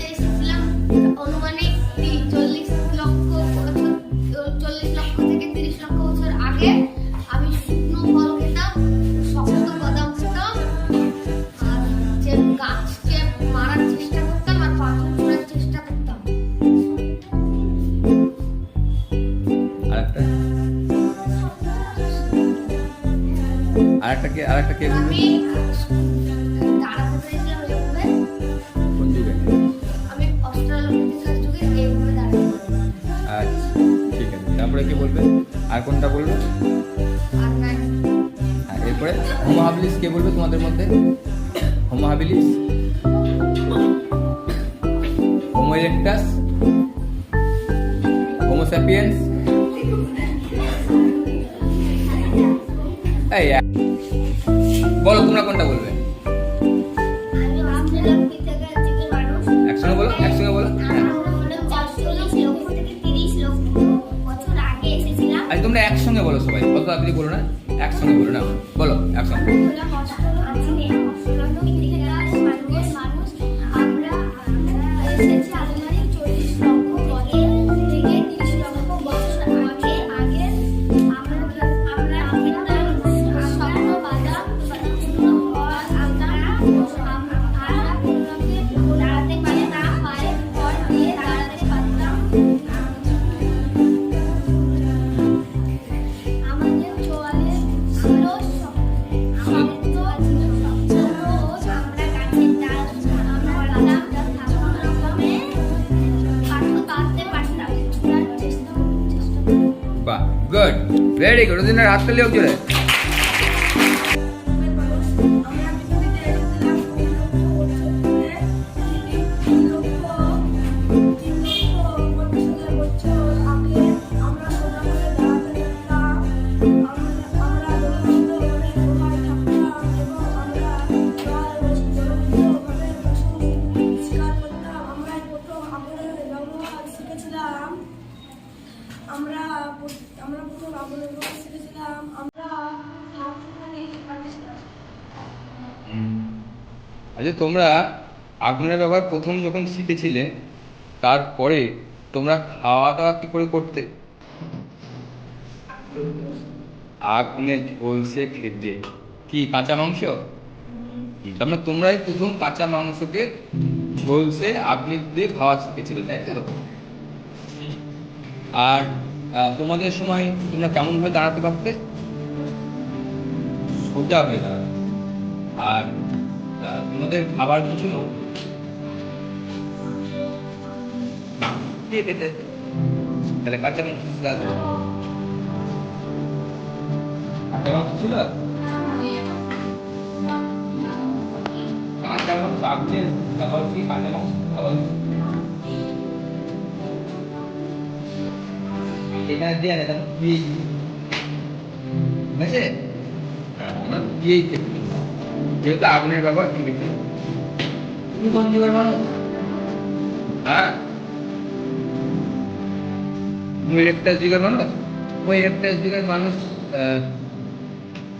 বাড়িতে এসেছিলাম অনুমানিক চল্লিশ লক্ষ চল্লিশ লক্ষ থেকে তিরিশ লক্ষ বছর আগে আমি শুকনো ফল খেতাম শক্ত বাদাম খেতাম আর যে গাছকে মারার চেষ্টা করতাম আর পাথর ছোড়ার চেষ্টা করতাম। আরেকটা? কে আরেকটা কে বলবে? কোন যুগে আছে তারপরে কি বলবে? আর কোনটা বলবে? আর এরপরে হোমো হাবিলিস কে বলবে তোমাদের মধ্যে? Homo habilis Homo erectus Homo sapiens এই বলো, তোমরা কোনটা বলবে? বলো সবাই। কত তাড়াতাড়ি বলো না একসঙ্গে বলো না। বলো একসঙ্গে। গুড ভেরি গুড ওদিনের হাততালি হোক জোরে। আচ্ছা তোমরা আগুনের ব্যবহার প্রথম যখন শিখেছিলে তারপরে তোমরা খাওয়া দাওয়া কি করে করতে? আগুনে ঝলসে খেতে। কি কাঁচা মাংস? তার মানে তোমরাই প্রথম কাঁচা মাংসকে ঝলসে আগুনে দিয়ে খাওয়া শিখেছিলে তাই তো? আর তোমাদের সময় তোমরা কেমন ভাবে দাঁড়াতে পারতে? সোজা হয়ে দাঁড়াতে। আর তোমাদের খাবার কিছু তাহলে কাঁচা মাংস ছিল। কাঁচা মাংস কাঁচা খাবার কি কাঁচা মাংস খাবার এখানে দিয়ে না তখন দিয়ে বুঝেছে আমরা দিয়েই খেতে। যেহেতু আগুনের ব্যবহার শিখেছি তুমি কোন যুগের মানুষ হ্যাঁ? তুমি একটা যুগের মানুষ ওই যুগের মানুষ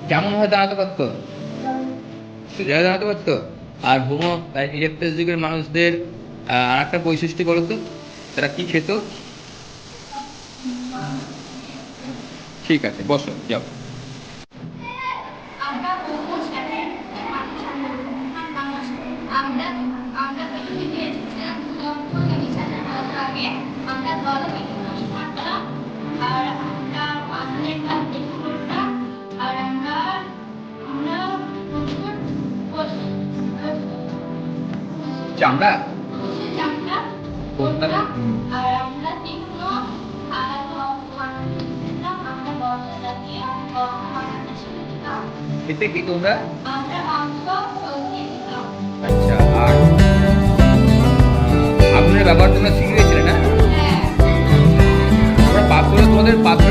কেমন হয় দাঁড়াতে পারতো? সোজা দাঁড়াতে পারতো? আর হোমো ইলেকট্রিক যুগের মানুষদের আর একটা বৈশিষ্ট্য বলো তো? তারা কি খেত? ঠিক আছে বসো যাও আমরা হোমো স্যাপিয়েন্স মানুষ মানুষ আমরা আমরা পৃথিবীতে এসেছিলাম লক্ষ হাজার বছর আগে আমরা দল থাকতাম আর আমরা কাজ বেশি করতাম আর আমরা আমরা। আর জাতীয় খেতে কি তোমরা? আচ্ছা আর আপনার ব্যবহার তোমরা শিখে গেছিলে না? হ্যাঁ। তোমরা পাথরে তোমাদের পাথরের